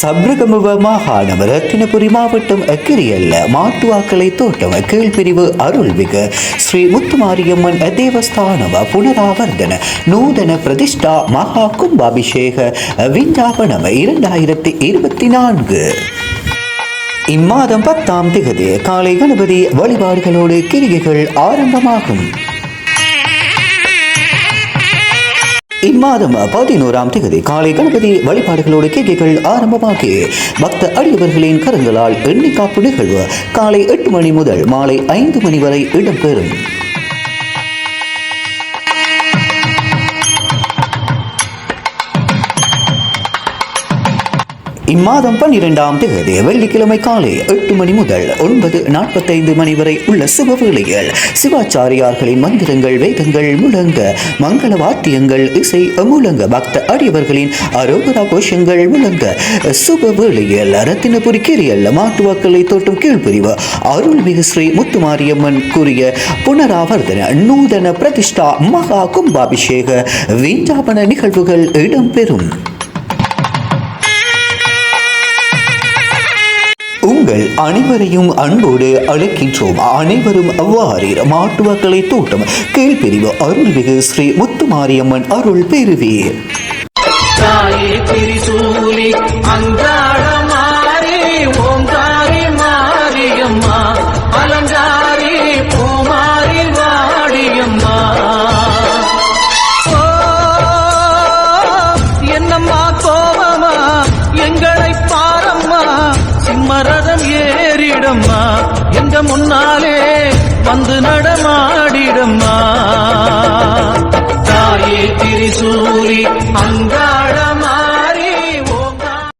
சப்ரகமுவ மாகாணம் ரத்தினபுரி மாவட்டம் கிரியல்ல மாட்டுவாக்கலை தோட்டம் கீழ்பிரிவு அருள்மிகு ஸ்ரீ முத்துமாரியம்மன் தேவஸ்தானவ புனராவர்த்தன நூதன பிரதிஷ்டா மகா கும்பாபிஷேக விஞ்ஞாபனம் இரண்டாயிரத்தி இருபத்தி நான்கு. இம்மாதம் பத்தாம் திகதி காலை கணபதி வழிபாடுகளோடு கிரிகைகள் ஆரம்பமாகும். இம்மாதம் பதினோராம் தேதி காலை கணபதி வழிபாடுகளோடு கேகைகள் ஆரம்பமாகி பக்த அடியவர்களின் கருங்களால் எண்ணிக்காப்பு நிகழ்வு. காலை எட்டு மணி முதல் மாலை ஐந்து மணி வரை இடம்பெறும். இம்மாதம் பன்னிரெண்டாம் தேதி வெள்ளிக்கிழமை காலை எட்டு மணி முதல் ஒன்பது நாற்பத்தைந்து மணி வரை உள்ள சுப வேளையில் சிவாச்சாரியார்களின் மந்திரங்கள் வேதங்கள் முழங்க மங்கள வாத்தியங்கள் இசை முழங்க பக்த அடியவர்களின் அரோகரா கோஷங்கள் முழங்க சுப வேளையில் ரத்தினபுரி கிரியல் மாட்டுவாக்கலை தோட்டம் கீழ்பிரிவு அருள்மிகு ஸ்ரீ முத்துமாரியம்மன் கூறிய புனராவர்த்தன நூதன பிரதிஷ்டா மகா கும்பாபிஷேக விஞ்ஞாபன நிகழ்வுகள் இடம்பெறும். உங்கள் அனைவரையும் அன்போடு அழைக்கின்றோம். அனைவரும் அவ்வாறீர் மாட்டுவக்களை தோட்டம். கீழ்பிரிவு அருள்மிகு ஸ்ரீ முத்துமாரியம்மன் அருள் பெறுவீர். எங்க முன்னாலே வந்து நடமாடிடம்மா தாயே திரிசூரி அங்காள